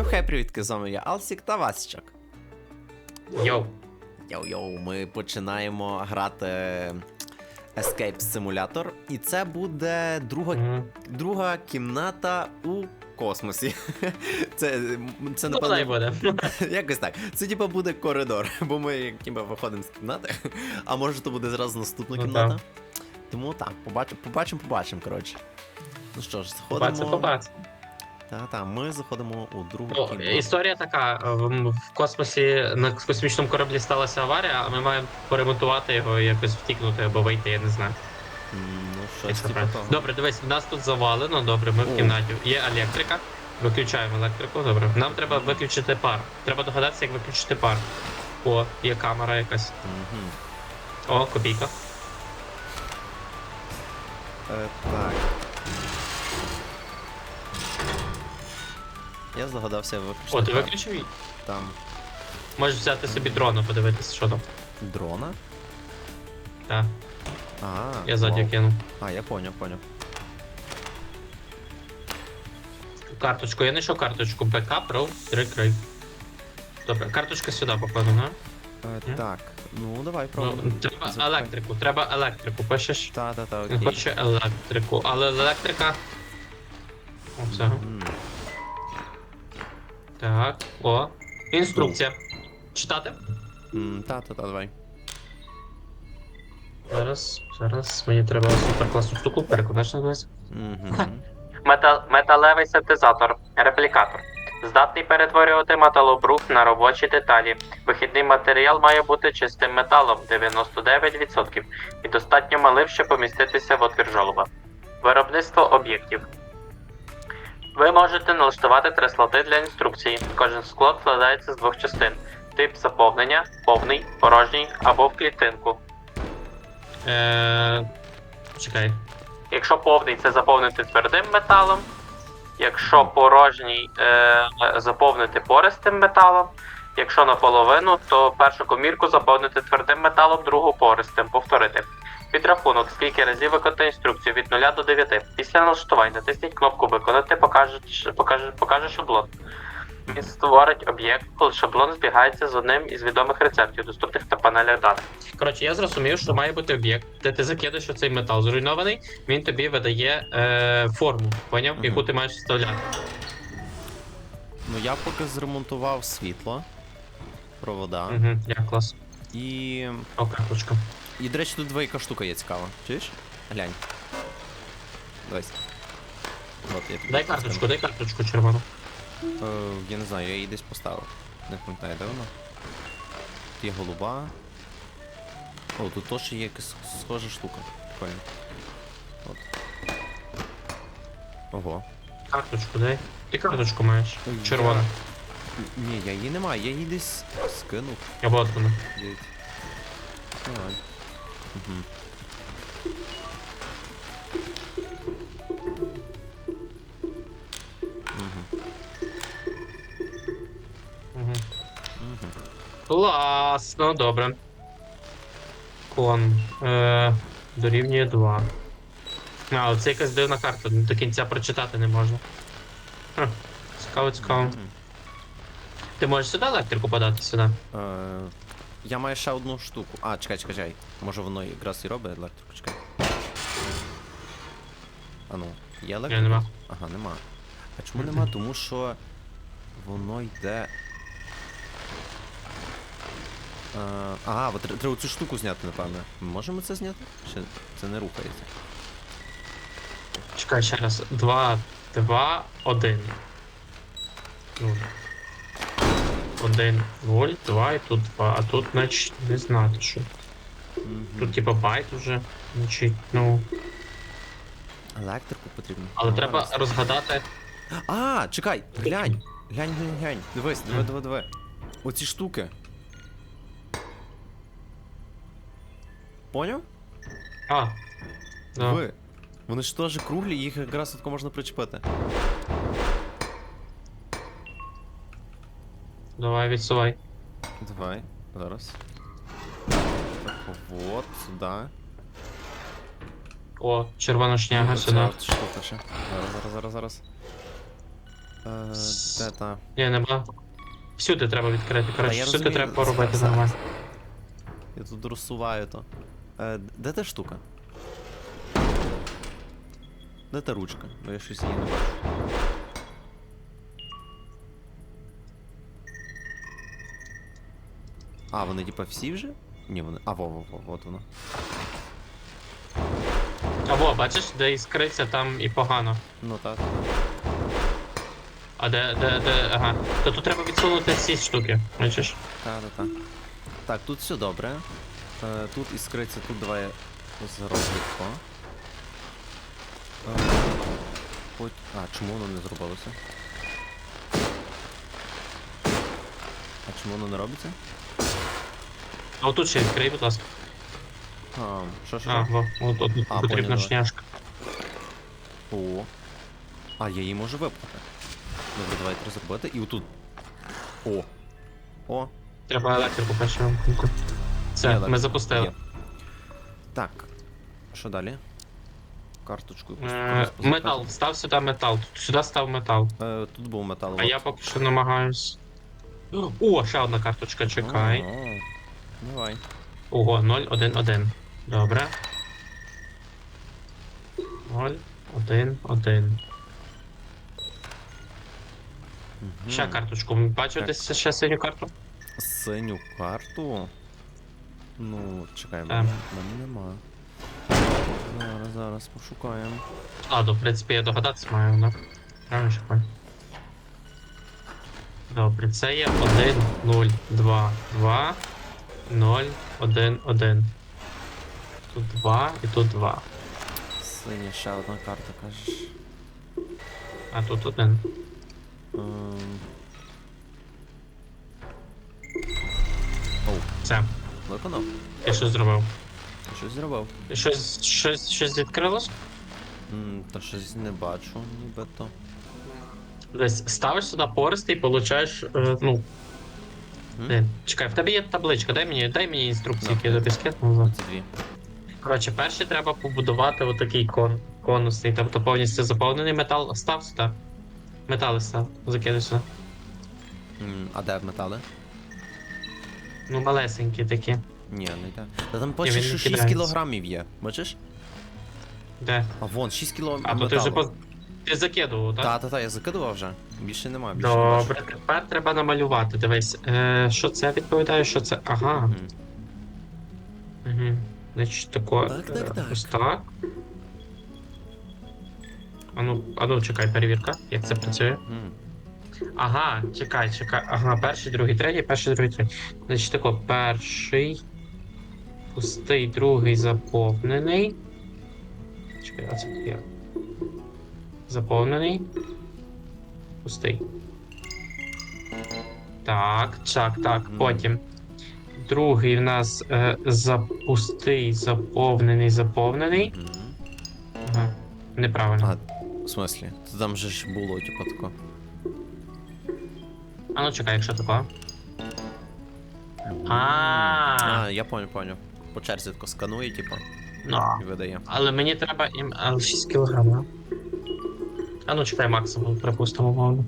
Йохей, привітки, з вами я Алсік та Васічок. Йоу. Йоу-йоу, ми починаємо грати Escape Simulator, і це буде друга, Мгм. друга кімната у космосі. Це, це Ну, напевно, буде. якось так. Це типа буде коридор, бо ми ніби виходимо з кімнати, а може то буде зразу наступна Ну, кімната. так. Тому так, побачимо, побачимо, побачимо, коротше. Ну що ж, Побачимо, побачимо. Та-та, ми заходимо у другу кімнату. історія така: в в космосі на космічному кораблі сталася аварія, а ми маємо поремонтувати його і якось втікнути або вийти, я не знаю. Ну, щось типу правильно. того. Добре, дивись, в нас тут завалено, добре, ми О. в кімнаті. Є електрика. Виключаємо електрику, добре. Нам треба виключити пар. Треба догадатися, як виключити пар. О, є камера якась. Мгм. О, копійка. Е, так. Я здогадався виключити. О, ти пар. виключив її? Там Можеш взяти собі дрона, подивитися, що там. дрона? Так, А, я ззаді вау. кину. А, я поняв, поняв. Карточку, я знайшов карточку БК Pro 3 край. Добре, карточка сюди походу, не? Е, Ні? так, ну давай Ну, треба Запускай. електрику, треба електрику, пишеш. Та, та, та, окей. хоче електрику, але електрика. О, все. Мгм. Так, о. Інструкція. Читати? М, Та, та, та, давай. Зараз, зараз мені треба суперкласну штуку, перекладач називається. Мгм. Метал, металевий синтезатор, реплікатор. Здатний перетворювати металобрух на робочі деталі. Вихідний матеріал має бути чистим металом 99% і достатньо малим, щоб поміститися в отвір жолоба. Виробництво об'єктів. Ви можете налаштувати три слоти для інструкції. Кожен склад складається з двох частин: тип заповнення, повний, порожній або в клітинку. Е... Чекай. Якщо повний, це заповнити твердим металом. Якщо порожній е, заповнити пористим металом. Якщо наполовину, то першу комірку заповнити твердим металом, другу пористим. Повторити. Підрахунок, скільки разів виконати інструкцію від 0 до 9. Після налаштувань натисніть кнопку Виконати, покаже, покаже, покаже шаблон. Він створить об'єкт, коли шаблон збігається з одним із відомих рецептів, доступних на панелях даних. Коротше, я зрозумів, що має бути об'єкт, де ти закидаєш оцей метал зруйнований, він тобі видає е, форму, поняв, Мгм. яку ти маєш вставляти. Ну я поки зремонтував світло, провода. Угу, я клас. І. О, карточка. І, до речі, тут двояка штука є цікава. Чуєш? Глянь. Дивись. От, я тобі Дай карточку, дай карточку червону. Е, я не знаю, я її десь поставив. Не пам'ятаю, де вона? Тут є голуба. О, тут теж є якась схожа штука. Прикольно. От. Ого. Карточку дай. Ти карточку маєш. Я- Червона. Ні, я її не маю, я її десь скинув. Вона. Дивіться. Давай. Угу. Угу. Угу. Угу. Класно, добре. Кон. Е, дорівнює 2. А, це якась дивна карта, до кінця прочитати не можна. Хм, Цікаво, цікаво. Ти можеш сюди електрику подати сюди? Е, я маю ще одну штуку. А, чекай, чекай, чекай. Може воно якраз і робить електрику, чекай. А ну, є електрика? нема. Ага, нема. А чому нема? Тому що воно йде. Е, ага, от тр- треба цю штуку зняти, напевно. Ми можемо це зняти? Чи це не рухається? Чекай ще раз. 2, 2, 1. 0. 1, 0, 2 і тут 2. А тут, значить, не знати, що. Тут типа байт уже. Значить, ну. Електрику потрібно. Але Ну, треба розгадати. А, чекай, глянь. Глянь, глянь, глянь. Дивись, диви, диви, диви. Оці штуки. Поняв? А. Да. Диви. Вони ж теж круглі, їх якраз тако можна причепити. Давай, відсувай. Давай, зараз. Так, вот, сюди. О, червона шняга Оця сюди. от штука ще. Зараз, зараз, зараз, зараз. Е, де та? Ні, нема. Всюди треба відкрити. Коротше, я всюди розумію, треба поробити зараз. нормально. Я тут розсуваю то. Е, де та штука? Де та ручка? Бо я щось її не бачу. А, вони типа всі вже? Ні, вони. А, во, во, во, от воно. Або, бачиш, де іскриться, там і погано. Ну так. А де, де, де, ага. То тут треба відсунути ці штуки, бачиш? Так, так, так. Так, тут все добре. Е, тут іскриться, тут давай зроблю. Е, Хоч... А, чому воно не зробилося? А чому воно не робиться? А отут ще відкрий, будь ласка. А, що що? А, що? во, от, от, А, потрібна шняшка. О. А, я її можу випхати. Добре, давайте розробити. І отут. О. О. Треба електрику вимкнути. є Все, ми запустили. є. Так. Що далі? Карточку якусь Е, комусь. Метал, став сюди метал. Тут сюди став метал. Е, тут був метал. А от. я поки що намагаюсь. О, ще одна карточка, чекай. О, Давай. Ого, 0, 1, 1. Добре. 0, 1, 1. Мгм. Ще карточку. Так. десь ще синю карту? Синю карту. Ну, чекай, Так. мене, мене нема. Зараз, зараз пошукаємо. А, в принципі, я догадатися маю, так? Правильно шукаю. Добре, це є 1, 0, 2, 2, 0, 1, 1. Тут 2 і тут 2. Синя ще одна карта, кажеш. А тут 1. Ем... Оу, Все, виконав. я щось зробив. Ти щось зробив. Щось, щось, щось відкрилось? М, Та щось не бачу, нібито. Десь ставиш сюди пористи і получаєш, е, ну. Блін, чекай, в тебе є табличка, дай мені, дай мені інструкції, які я тобі. Ці дві. Коротше, перше треба побудувати отакий кон, конусний, тобто повністю заповнений метал. Став сюди. Метали став, закидай сюди. М, А де метали? Ну, малесенькі такі. Ні, не йде. Та там він бачиш, не що 6 кидається. кілограмів є. Бачиш? Де? А вон, 6 кілограмів. А то ти вже по... Ти закидував, так? Та, та, та, я закидував вже. Більше нема, більше не. Добре, тепер треба намалювати. Дивись, е, що це відповідає, що це. Ага. Мгм. Угу. Значить, тако. Так, так, е, так. Ось так. Ану, ану, чекай, перевірка, як це працює. Ага, чекай, чекай. Ага, перший, другий, третій, перший, другий, третій. Значить, тако, перший. Пустий, другий заповнений. Чекай, а це є. Заповнений. Пустий. Так, так, так. Потім. Другий в нас е, запустий, заповнений, заповнений. Ага. Неправильно. А, в смислі? То там же ж було, типу, тако. А ну чекай, якщо тако. А. А, я понял, понял. По черзі тако сканує, типу, Ну. і видає. Але мені треба ім... Але 6 кг, да? А ну чекай максимум, припустимо, мовно.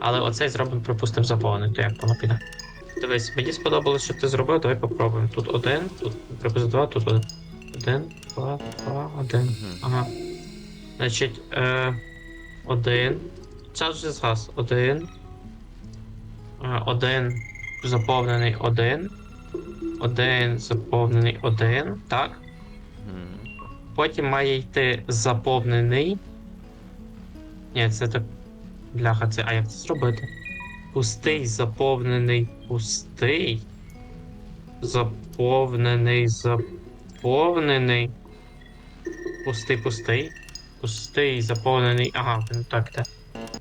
Але оцей зробимо, припустимо, заповнений, то як воно піде. Дивись, мені сподобалось, що ти зробив, давай попробуємо. Тут один, тут припустимо два, тут один. Один, два, два, один. Ага. Значить, е, один. Час вже згас. Один. Е, один заповнений один. Один заповнений один. Так. Потім має йти заповнений. Ні, це так. Бляха, це. А як це зробити? Пустий, заповнений, пустий. Заповнений, заповнений. Пустий, пустий. Пустий, заповнений. Ага, ну так, так.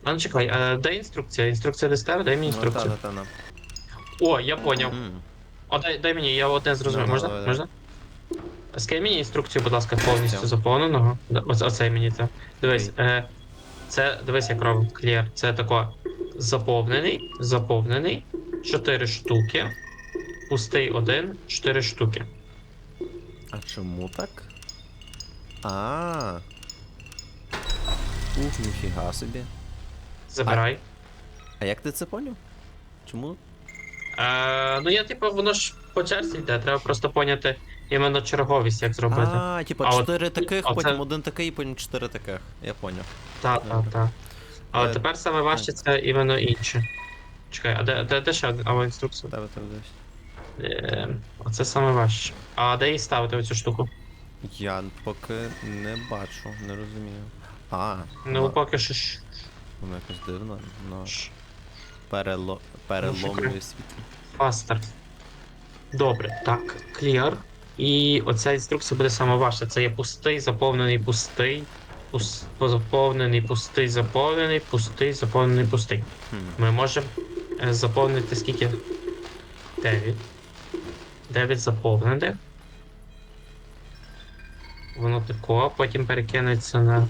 А ну чекай, а де інструкція? Інструкція десь? Дай мені Ну, та, інструкцію. та, та. О, я поняв. М. О, дай, дай мені, я одне зрозумів. Ну, Можна? давай, Можна? Скинь мені інструкцію, будь ласка, повністю заповненого. Оце, мені це. Дивись, е, це дивись, як робить клієр. Це тако заповнений, заповнений, 4 штуки. Пустий один, 4 штуки. А чому так? А. Ух, ніфіга собі. Забирай. А як ти це поняв? Чому? Е, ну я типу, воно ж по черзі йде, треба просто поняти іменно черговість, як зробити. А, типа А от- чотири таких, оце- потім один такий, потім чотири таких. Я поняв. Так, так, так. А Е, тепер саме важче це іменно інше. Чекай, а де, де, де ще один? А інструкція? Тебе тебе десь. Е, оце саме важче. А де її ставити оцю штуку? Я поки не бачу, не розумію. А, Ну, воно- поки що ж. воно якось дивно. Воно ж- перело... переломлює світло. Фастер. Добре, так, clear. І оця інструкція буде саме важча. Це є пустий, заповнений, пустий. Пус... Заповнений, пустий, заповнений, пустий, заповнений, пустий. Ми можемо е, заповнити скільки? 9. 9 заповнених. Воно тако, потім перекинеться на,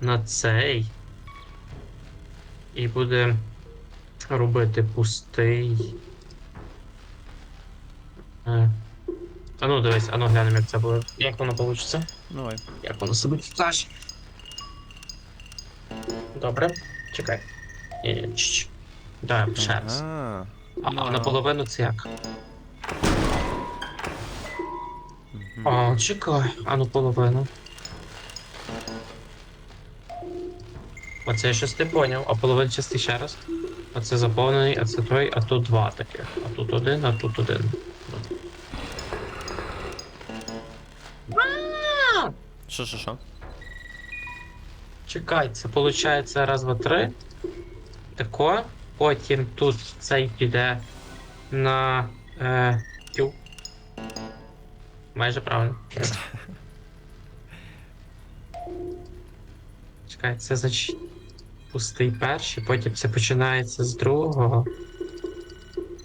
на цей. І буде робити пустий. Е. А ну дивись, а ну глянемо, як це буде. Як воно вийде? Давай. Як воно себе покаже? Добре, чекай. Ні, ні, чш. Давай, ще раз. Ага. А, Ну, а наполовину це як? А, чекай, а ну половину. Оце я щось не поняв, а половину части ще раз. Оце заповнений, а це той, а тут два таких. А тут один, а тут один. Що, що, що? Чекай, це виходить раз, два, три. Тако. Потім тут цей піде на е, Q. Майже правильно. Чекай, це зач... пустий перший, потім це починається з другого.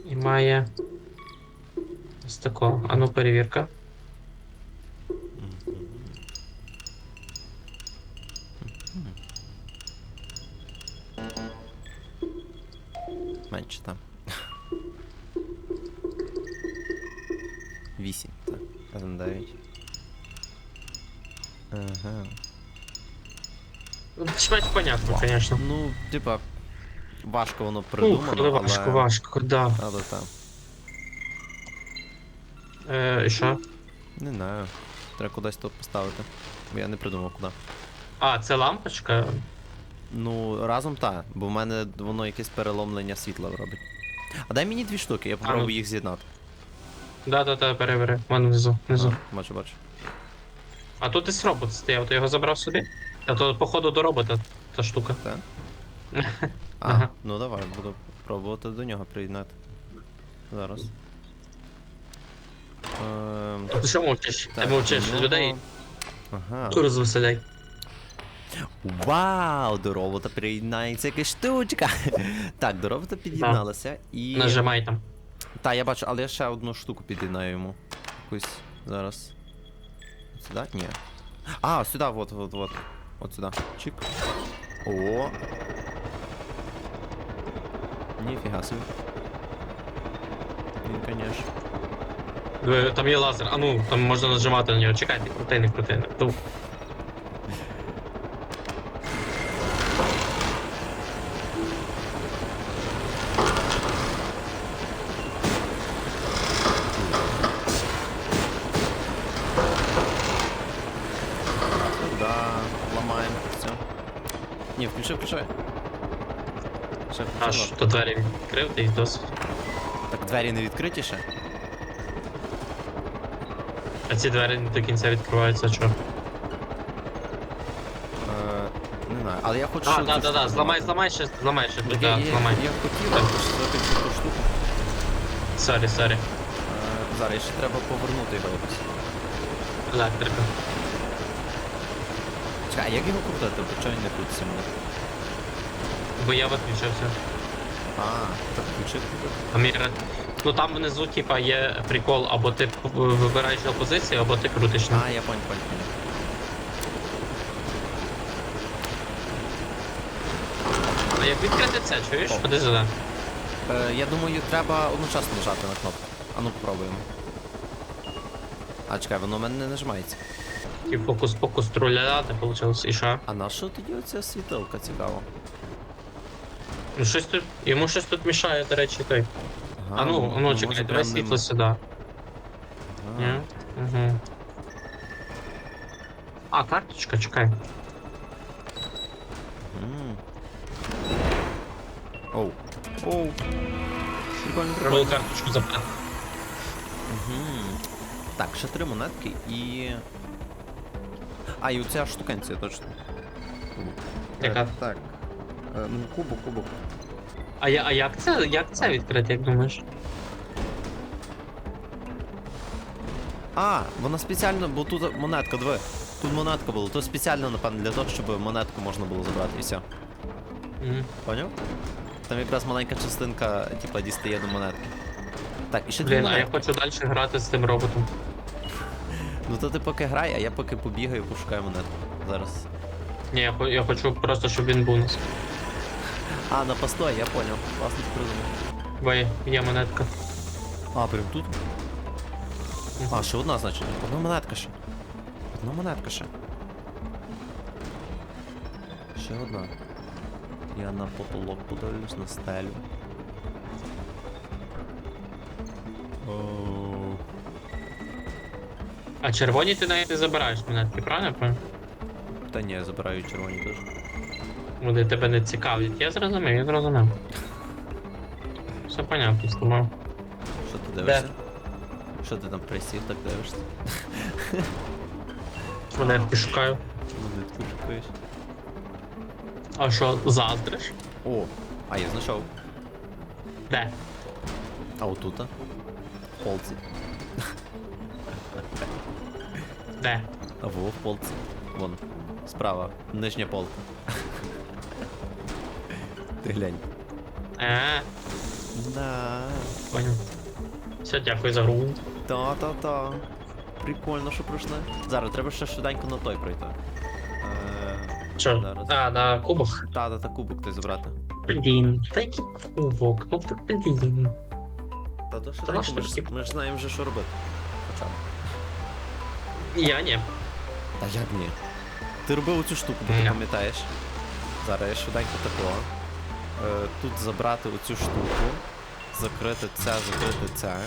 І має. Ось такого. Ану, перевірка. Менше там. Вісім, так. Разом дев'ять. Ага. Ну, понятно, звісно. Ну, типа, важко воно Ух, придумано, але важко, але... важко, да. Але там. Е, і що? Не знаю. Треба кудись тут поставити. Бо я не придумав куди. А, це лампочка. Ну, разом так, бо в мене воно якесь переломлення світла робить. А дай мені дві штуки, я попробую ну. їх з'єднати. Да-да-да, бери, бери. Вон внизу, внизу. А, Бачу, бачу. А тут десь робот стояв, ти його забрав собі? А то, походу, до робота та штука. Так? А, Ага. ну давай, буду пробувати до нього приєднати. Зараз. Ем, Ти що мовчиш? Ти так, мовчиш, ну, людей Ага. розвеселяй. Вау, до робота приєднається якась штучка. так, до робота під'єдналася і. Нажимай там. Та, я бачу, але я ще одну штуку під'єднаю йому. Якусь зараз. Сюди? Ні. А, сюди, вот, вот, вот. От сюди. Чик. О. Ніфіга собі. Він, конечно. Там є лазер, а ну, там можна нажимати на нього. Чекай, не крути, не крути. не- Ту. Сюди. Ламаємо все. Ні, включи, включай. Ще Аж включила. то двері ти й досить. Так двері не відкриті ще? А ці двері не до кінця відкриваються, що? Е, не знаю, але я хочу. А, да, да, да, зламай, зламай ще, зламай ще, тут, я, да, я, зламай. я хотів запустити цю штуку. Сорі, сорі. Е, зараз ще треба повернути його якось. Електрика. Чекай, а як його крутити? Чого він не крутиться мене? Бо я виключився. А, так включи крутити. Ну там внизу, типа, є прикол, або ти вибираєш його позицію, або ти крутиш. А, я понял, понял, понял. А як відкрити це, чуєш? О. Ходи сюди. Е, я думаю, треба одночасно нажати на кнопку. А ну попробуємо. А чекай, воно в мене не нажимається. І фокус-покус труляля, не вийшло. І що? А на що тоді оця світилка цікаво? Ну щось тут. Йому щось тут мішає, до речі, той. Ага, а ну, а ну може, чекай, прям давай ним- світло сюди. Ага. Ні? Угу. А, карточка, чекай. М. Оу. Оу. Прикольно, Треба прикольно. карточку забрати. Мгм. Так, ще три монетки і. А, і оця штукенція точно. Яка? Так. Е, Ну, кубок, кубок. А, я, а як це, як це відкрити, як думаєш? А, вона спеціально, бо тут монетка, диви. Тут монетка була, то спеціально, напевно, для того, щоб монетку можна було забрати і все. Угу. Поняв? Там якраз маленька частинка, типа, дістає до монетки. Так, і ще дві Блін, а я монетки. хочу далі грати з тим роботом. Ну то ти поки грай, а я поки побігаю, пошукаю монетку. Зараз. Ні, я, хо- я хочу просто, щоб він був у нас. А, на постой, я поняв. Класно ти придумав. Бо є- є монетка. А, прям тут? А, ще одна, значить. Одна монетка ще. Одна монетка ще. Ще одна. Я на потолок подивлюсь, на стелю. Оу. А червоні ти навіть не забираєш монетки, правильно? я пам'ятаю? Та ні, я забираю червоні теж. Вони тебе не цікавлять. Я зрозумів, я зрозумів. Все понятно з тобою. Що ти дивишся? Що ти там присів, так дивишся? Монетки шукаю. Монетку шукаєш. А що, заздриш? О, а я знайшов. Де? А отута. Полці. Де? А во в полці. Вон. Справа. Нижня полка. Ти глянь. Е, Да. поняв. Все, дякую за гру. Та-та-та. Прикольно, що пройшли. Зараз треба ще швиденько на той пройти. Е, Що? Зараз. А, на кубах? Та-та-та, кубок той забрати. Блін, та який кубок, ну ти блін. Та то швиденько, ми ж, ми ж знаємо вже, що робити. Хоча б. Я ні. Та як ні? Ти робив оцю штуку, бо ти Ні. пам'ятаєш. Зараз я швиденько тако. Е, тут забрати оцю штуку, закрити це, закрити це.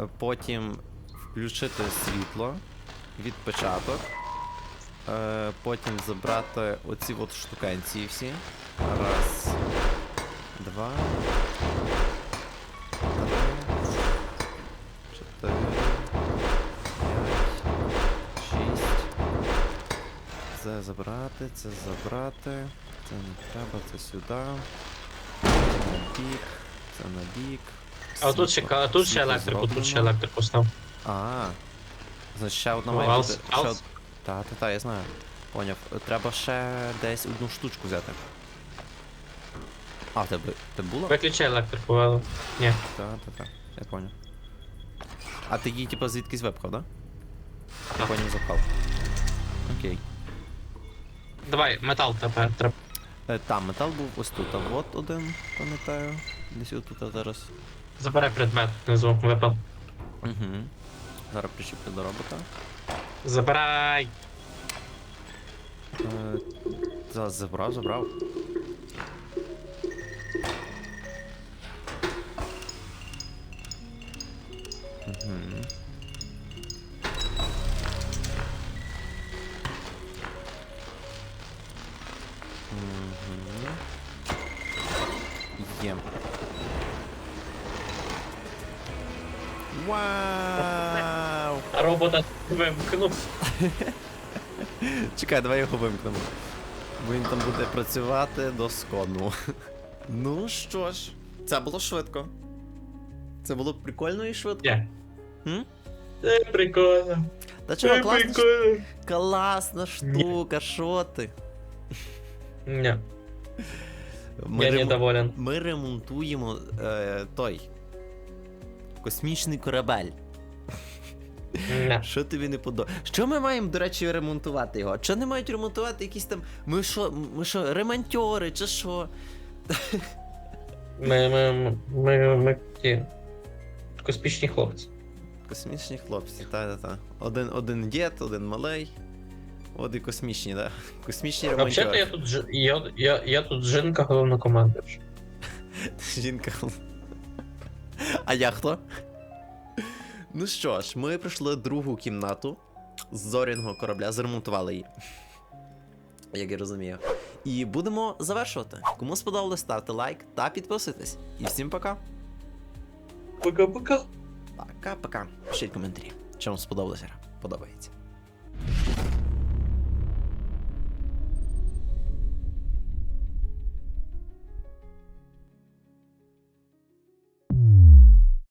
Е, Потім включити світло, відпечаток. Е, потім забрати оці от штукенції всі. Раз. Два. Чотири. П'ять. Шість. Це забрати, це забрати. Це не треба, це сюди. Це на бік. Це на бік. А тут ще, тут ще електрику, тут ще електрику став. А. Значить, ще одна Ну, має бути. Ще... од- Та, та, та, я знаю. Поняв. Треба ще десь одну штучку взяти. А, в тебе, ти було? Виключи електрику, але. Ні. Та, та, та. Я поняв. А ти її типа звідкись випхав, да? Я Так. потім запхав. Окей. Давай, метал тепер треба. Е, там метал був ось тут, а от один, пам'ятаю. Десь отут а зараз. Забирай предмет внизу, випав. Угу. Зараз причеплю до робота. Забирай! Е, за- забрав, забрав. Угу. Вимкнув. Чекай, давай його вимкнемо. Бо він там буде працювати до скону. Ну що ж, це було швидко. Це було прикольно і швидко. М? Це прикольно. Та чого, Це класна, прикольно. класна штука, що ти? Ні, Ми, я рем- недоволен. ми ремонтуємо е, той космічний корабель. Що тобі не подобається? Що ми маємо, до речі, ремонтувати його? Що не мають ремонтувати якісь там. Ми що, ми що, ремонтьори, чи що? Ми, ми, ми, ми, ми ті космічні хлопці. Космічні хлопці, та-та-та. Один, один дід, один малий. От і космічні, да? Космічні Взагалі-то я тут ж- я, я, я тут жінка головнокомандуюча. Жінка. А я хто? Ну що ж, ми пройшли другу кімнату з зоряного корабля, заремонтували її. Як я розумію. І будемо завершувати. Кому сподобалось, ставте лайк та підписуйтесь. І всім пока. Пока-пока. Пока-пока. Пишіть коментарі. Чи вам сподобалася гра? Подобається.